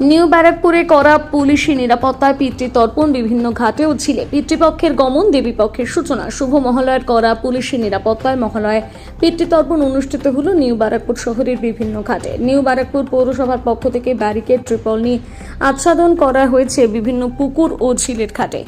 New ব্যারাকপুরে করা পুলিশি নিরাপত্তায় পিতৃতর্পণ বিভিন্ন ঘাটেও ছিলে পিতৃপক্ষের গমন, দেবীপক্ষের সূচনা। শুভ মহালয়ের করা পুলিশি নিরাপত্তায় মহালয়ে পিতৃতর্পণ অনুষ্ঠিত হলো নিউ ব্যারাকপুর শহরের বিভিন্ন ঘাটে। নিউ ব্যারাকপুর পৌরসভার পক্ষ থেকে ব্যারিকেড, ট্রিপল নিয়ে আচ্ছাদন করা হয়েছে বিভিন্ন পুকুর ও ঝিলের ঘাটে।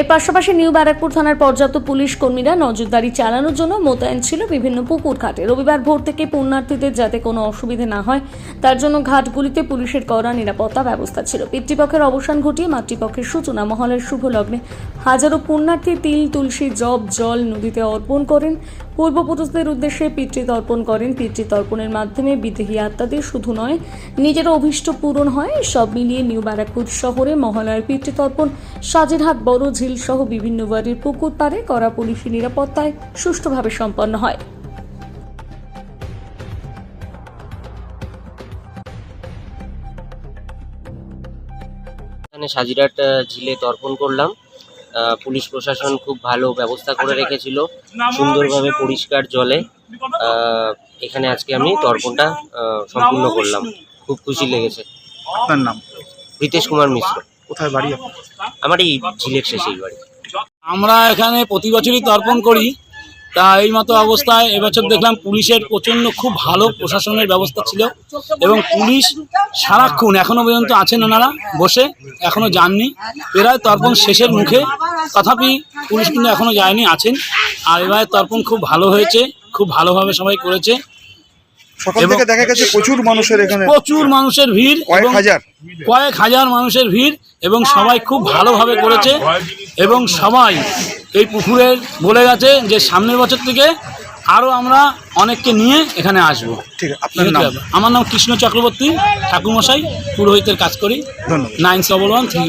এর পাশাপাশি নিউ ব্যারাকপুর থানার পর্যাপ্ত পুলিশ কর্মীরা নজরদারি চালানোর জন্য মোতায়েন ছিল বিভিন্ন পুকুর ঘাটে। রবিবার ভোর থেকে পুণ্যার্থীদের যাতে কোনো অসুবিধে না হয়, তার জন্য ঘাটগুলিতে পুলিশের কড়া নিরাপত্তা ব্যবস্থা ছিল। পিতৃপক্ষের অবসান ঘটিয়ে মাতৃপক্ষের সূচনা মহলের শুভ লগ্নে হাজারো পুণ্যার্থী তিল, তুলসী, জব, জল নদীতে অর্পণ করেন। পূর্বপুরুষদের উদ্দেশ্যে পিতৃতর্পণ করেন। পিতৃতর্পণের মাধ্যমে বিদেহী আত্মাদের শুধু নয়, নিজের অভীষ্ট পূরণ হয়। সব মিলিয়ে নিউ ব্যারাকপুর শহরে মহালয়ের পিতৃতর্পণ, সাজেরহাট বড় ঝিল সহ বিভিন্ন বাড়ির পুকুর পাড়ে করা পুলিশি নিরাপত্তায় সুষ্ঠুভাবে সম্পন্ন হয়। এখানে সাজিরাট ঝিলে তর্পণ করলাম। পুলিশ প্রশাসন খুব ভালো ব্যবস্থা করে রেখেছিল সুন্দরভাবে পরিষ্কার জলে। আহ, এখানে আজকে আমি তর্পণটা আহ, সম্পূর্ণ করলাম। খুব খুশি লেগেছে। আপনার নাম? রিতেশ কুমার মিশ্র। কোথায় বাড়ি আপনার? আমার এই ঝিলের শেষেই বাড়ি। আমরা এখানে প্রতি বছরই তর্পণ করি। তা এই মতো অবস্থায় এবছর দেখলাম পুলিশের প্রচণ্ড খুব ভালো প্রশাসনের ব্যবস্থা ছিল এবং পুলিশ সারাক্ষণ এখনও পর্যন্ত আছেন ওনারা বসে, এখনও যাননি। প্রায় তর্পণ শেষের মুখে। তথাপি পুলিশ কিন্তু এখনও যায়নি, আছেন। আর এবারে তর্পণ খুব ভালো হয়েছে, খুব ভালোভাবে সবাই করেছে। সকাল এবং- থেকে দেখা গেছে প্রচুর মানুষের এখানে প্রচুর মানুষের ভিড় কয়েক হাজার। কয়েক হাজার মানুষের ভিড় এবং সবাই খুব ভালোভাবে করেছে এবং সবাই এই পুকুরের বলে গেছে যে সামনের বছর থেকে আরও আমরা অনেককে নিয়ে এখানে আসব। ঠিক আছে? আপনার নাম? আমার নাম কৃষ্ণ চক্রবর্তী ঠাকুরমশাই পুরোহিতের কাজ করি। ধন্যবাদ। Nine seven one three